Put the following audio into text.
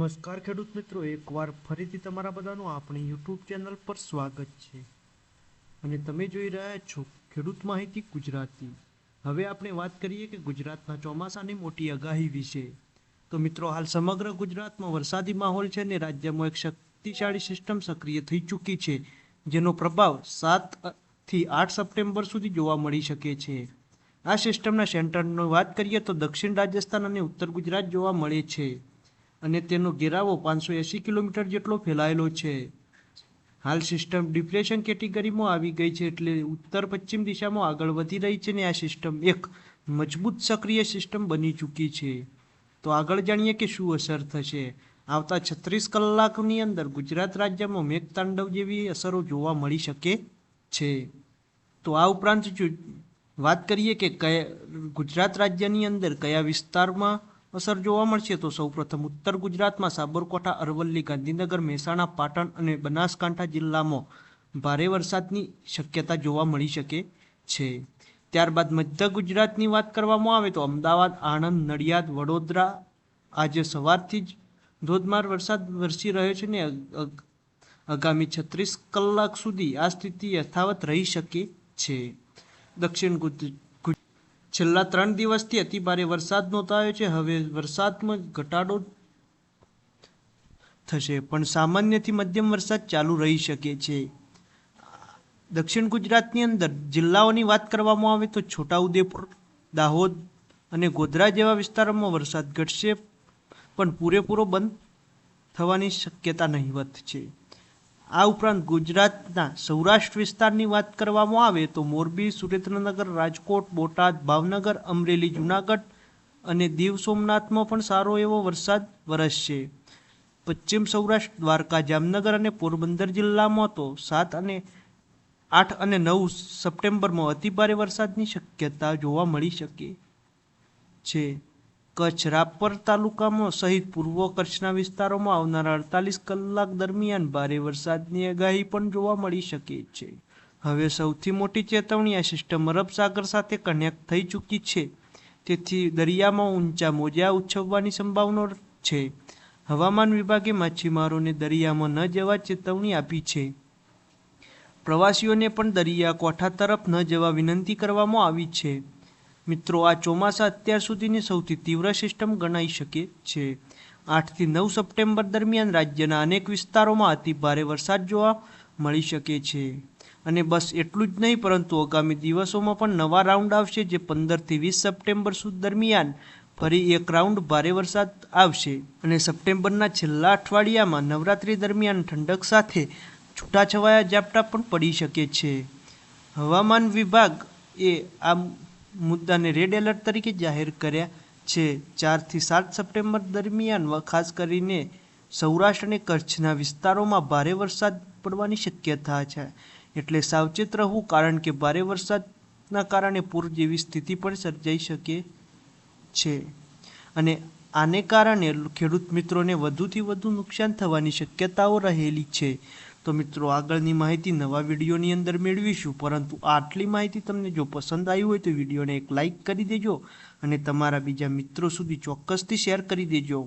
નમસ્કાર ખેડૂત મિત્રો, એકવાર ફરીથી તમારા બધાનું આપણી યુટ્યુબ ચેનલ પર સ્વાગત છે. અને તમે જોઈ રહ્યા છો ખેડૂત માહિતી ગુજરાતી. હવે આપણે વાત કરીએ કે ગુજરાતના ચોમાસાની મોટી આગાહી વિશે. તો મિત્રો, હાલ સમગ્ર ગુજરાતમાં વરસાદી માહોલ છે ને રાજ્યમાં એક શક્તિશાળી સિસ્ટમ સક્રિય થઈ ચૂકી છે, જેનો પ્રભાવ સાતથી આઠ સપ્ટેમ્બર સુધી જોવા મળી શકે છે. આ સિસ્ટમના સેન્ટરની વાત કરીએ તો દક્ષિણ રાજસ્થાન અને ઉત્તર ગુજરાત જોવા મળે છે. અને તેનો ઘેરાવો પાંચસો એંસી કિલોમીટર જેટલો ફેલાયેલો છે. હાલ સિસ્ટમ ડિપ્રેશન કેટેગરીમાં આવી ગઈ છે એટલે ઉત્તર પશ્ચિમ દિશામાં આગળ વધી રહી છે ને આ સિસ્ટમ એક મજબૂત સક્રિય સિસ્ટમ બની ચૂકી છે. તો આગળ જાણીએ કે શું અસર થશે? આવતા છત્રીસ કલાકની અંદર ગુજરાત રાજ્યમાં મેઘતાંડવ જેવી અસરો જોવા મળી શકે છે. તો આ ઉપરાંત વાત કરીએ કે કયા ગુજરાત રાજ્યની અંદર કયા વિસ્તારમાં અસર જોવા મળશે તો સૌપ્રથમ ઉત્તર ગુજરાતમાં સાબરકાંઠા, અરવલ્લી, ગાંધીનગર, મહેસાણા, પાટણ અને બનાસકાંઠા જિલ્લામાં ભારે વરસાદની શક્યતા જોવા મળી શકે છે. ત્યારબાદ મધ્ય ગુજરાતની વાત કરવામાં આવે તો અમદાવાદ, આણંદ, નડિયાદ, વડોદરા આજે સવારથી જ ધોધમાર વરસાદ વરસી રહ્યો છે ને આગામી છત્રીસ કલાક સુધી આ સ્થિતિ યથાવત રહી શકે છે. દક્ષિણ ગુજ- ગુજ- છેલ્લા ત્રણ દિવસથી અતિભારે વરસાદ નોંધાયો છે. હવે વરસાદમાં ઘટાડો થશે, પણ સામાન્યથી મધ્યમ વરસાદ ચાલુ રહી શકે છે. દક્ષિણ ગુજરાતની અંદર જિલ્લાઓની વાત કરવામાં આવે તો છોટાઉદેપુર, દાહોદ અને ગોધરા જેવા વિસ્તારોમાં વરસાદ ઘટશે, પણ પૂરેપૂરો બંધ થવાની શક્યતા નહીવત છે. આ ઉપરાંત ગુજરાતના સૌરાષ્ટ્ર વિસ્તારની વાત કરવામાં આવે તો મોરબી, સુરેન્દ્રનગર, રાજકોટ, બોટાદ, ભાવનગર, અમરેલી, જુનાગઢ અને દીવ સોમનાથમાં પણ સારો એવો વરસાદ વરસશે પશ્ચિમ સૌરાષ્ટ્ર, દ્વારકા, જામનગર અને પોરબંદર જિલ્લામાં તો સાત અને આઠ અને નવ સપ્ટેમ્બરમાં અતિભારે વરસાદની શક્યતા જોવા મળી શકે છે. કચ્છ રાપર તાલુકામાં સહિત પૂર્વ કચ્છના વિસ્તારોમાં આવનારા અડતાલીસ કલાક દરમિયાન ભારે વરસાદની આગાહી પણ જોવા મળી શકે છે. હવે સૌથી મોટી ચેતવણી આ સિસ્ટમ અરબ સાગર સાથે કનેક્ટ થઈ ચૂકી છે. તેથી દરિયામાં ઊંચા મોજા ઉછળવાની સંભાવના છે. હવામાન વિભાગે માછીમારોને દરિયામાં ન જવા ચેતવણી આપી છે. પ્રવાસીઓને પણ દરિયા કોઠા તરફ ન જવા વિનંતી કરવામાં આવી છે. મિત્રો, આ ચોમાસા અત્યાર સુધીની સૌથી તીવ્ર સિસ્ટમ ગણાઈ શકે છે. આઠથી નવ સપ્ટેમ્બર દરમિયાન રાજ્યના અનેક વિસ્તારોમાં અતિ ભારે વરસાદ જોવા મળી શકે છે. અને બસ એટલું જ નહીં, પરંતુ આગામી દિવસોમાં પણ નવા રાઉન્ડ આવશે જે પંદરથી વીસ સપ્ટેમ્બર સુધી દરમિયાન ફરી એક રાઉન્ડ ભારે વરસાદ આવશે. અને સપ્ટેમ્બરના છેલ્લા અઠવાડિયામાં નવરાત્રી દરમિયાન ઠંડક સાથે છૂટાછવાયા ઝાપટા પણ પડી શકે છે. હવામાન વિભાગ એ આ મુદ્દાને રેડ એલર્ટ તરીકે જાહેર કર્યા છે. ચારથી સાત સપ્ટેમ્બર દરમિયાન ખાસ કરીને સૌરાષ્ટ્ર અને કચ્છના વિસ્તારોમાં ભારે વરસાદ પડવાની શક્યતા છે. એટલે સાવચેત રહેવું કારણ કે ભારે વરસાદના કારણે પૂર જેવી સ્થિતિ પણ સર્જાઈ શકે છે. અને આને કારણે ખેડૂત મિત્રોને વધુથી વધુ નુકસાન થવાની શક્યતાઓ રહેલી છે. તો મિત્રો, આગળની માહિતી નવા વિડીયોની અંદર મેળવીશું. પરંતુ આટલી માહિતી તમને જો પસંદ આવી હોય તો વિડીયોને એક લાઈક કરી દેજો અને તમારા બીજા મિત્રો સુધી ચોક્કસથી શેર કરી દેજો.